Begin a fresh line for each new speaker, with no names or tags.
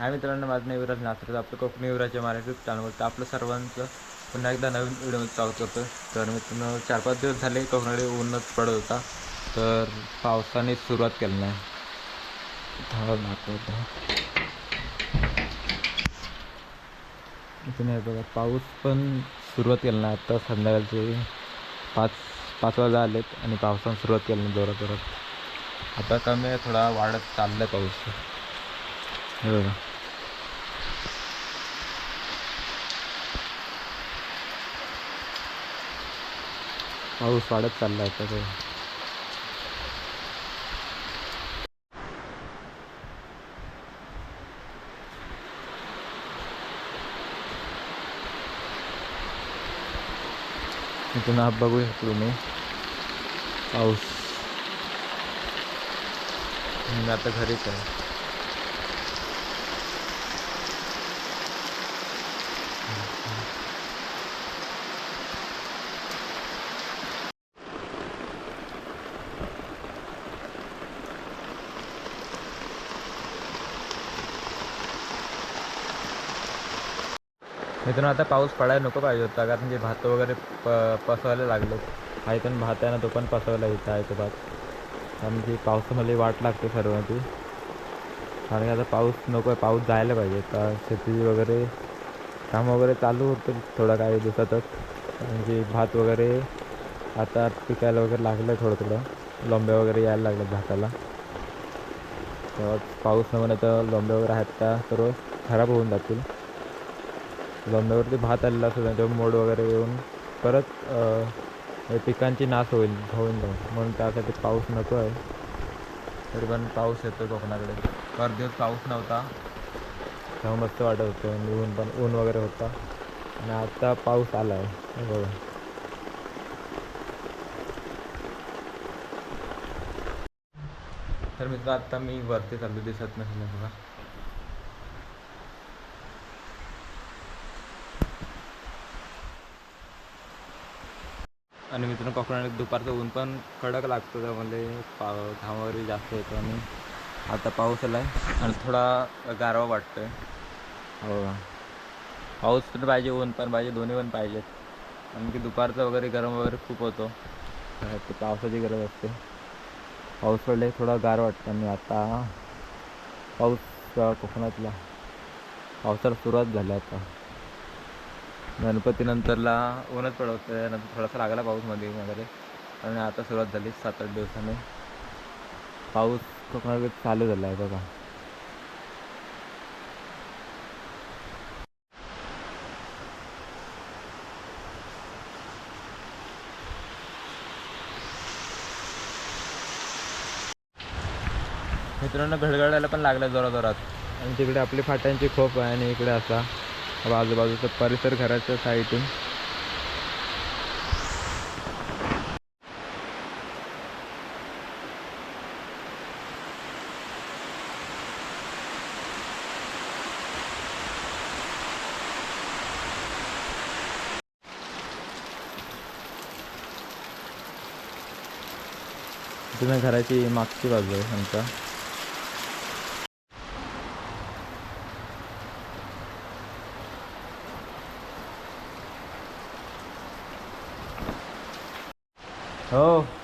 हाय मित्रांनो माझं नाव युवराज नात्र आपलं कोकणी युवराजच्या मराठी चॅनलवरती आपलं सर्वांचं पुन्हा एकदा नवीन व्हिडिओमध्ये स्वागत करतो तर मित्रांनो चार पाच दिवस झाले कोकणाकडे ऊनच पडत होता तर पावसाने सुरुवात केली नाही. धावा दाखवतो इथे नाही बघा पाऊस पण सुरुवात केली नाही. आता संध्याकाळचे पाच पाच वाजता आलेत आणि पावसानं सुरुवात केली नाही जोरात जोरात. आता कमी आहे थोडा वाढत चाललाय पाऊस. हे बघा. पाऊस वाढत चालला आहे तर इथून आप बघू शकतो मी पाऊस. मी आता घरीच आहे. इथून आता पाऊस पडायला नको पाहिजे होता कारण की भात वगैरे प पसवायला लागले आहे इथून भात आहे ना तो पण पसवायला येतं आहे तो भात. कारण की पावसामध्ये वाट लागते सर्वांची. कारण की आता पाऊस नको आहे पाऊस जायला पाहिजे. आता शेती वगैरे काम वगैरे चालू होतं थोडा काही दिवसातच. कारण की भात वगैरे आता पिकायला वगैरे लागलं थोडं थोडं. लोंब्या वगैरे यायला लागलं भाताला. तेव्हा पाऊस नको नाही तर लोंब्या वगैरे आहेत त्या सर्व खराब होऊन जातील. जमिनीवरती भात आलेला असतो त्यांच्यावर मोड वगैरे येऊन परत हे पिकांची नाश होईल होऊन जाऊन म्हणून त्यासाठी पाऊस नको आहे. तरी पण पाऊस येतो कोकणाकडे. पर दिवस पाऊस नव्हता. तेव्हा मस्त वाटत होतं. आणि ऊन पण ऊन वगैरे होता. आणि आता पाऊस आला आहे बघा. तर मित्र आत्ता मी वरती चाललो दिसत नसेल बघा. आणि मित्रांनो कोकणात दुपारचं ऊन पण कडक लागतं त्यामध्ये पाव घाम वगैरे जास्त येतो आणि आता पाऊस आला आहे आणि थोडा गारवा वाटतोय. हो. पाऊस पण पाहिजे ऊन पण पाहिजे दोन्ही पण पाहिजेत. कारण की दुपारचं वगैरे गरम वगैरे खूप होतो. ते पावसाची गरज असते. पाऊस पडले थोडा गार वाटतं आणि आता पाऊस कोकणातला. पावसाला सुरुवात झाली आता. गणपतीनंतरला ऊनच पडवतं नंतर थोडासा लागला पाऊसमध्ये वगैरे. आणि आता सुरुवात झाली सात आठ दिवसाने. पाऊस कोकणात चालू झाला आहे बघा. मित्रांनो घडघडायला पण लागलं जोराजोरात. जोरात आणि तिकडे आपली फाट्यांची खोप आहे आणि इकडे असा. आजूबाजूचा परिसर घराच्या साईडून. तुम्ही घराची मागची बाजू आहे आमचा हो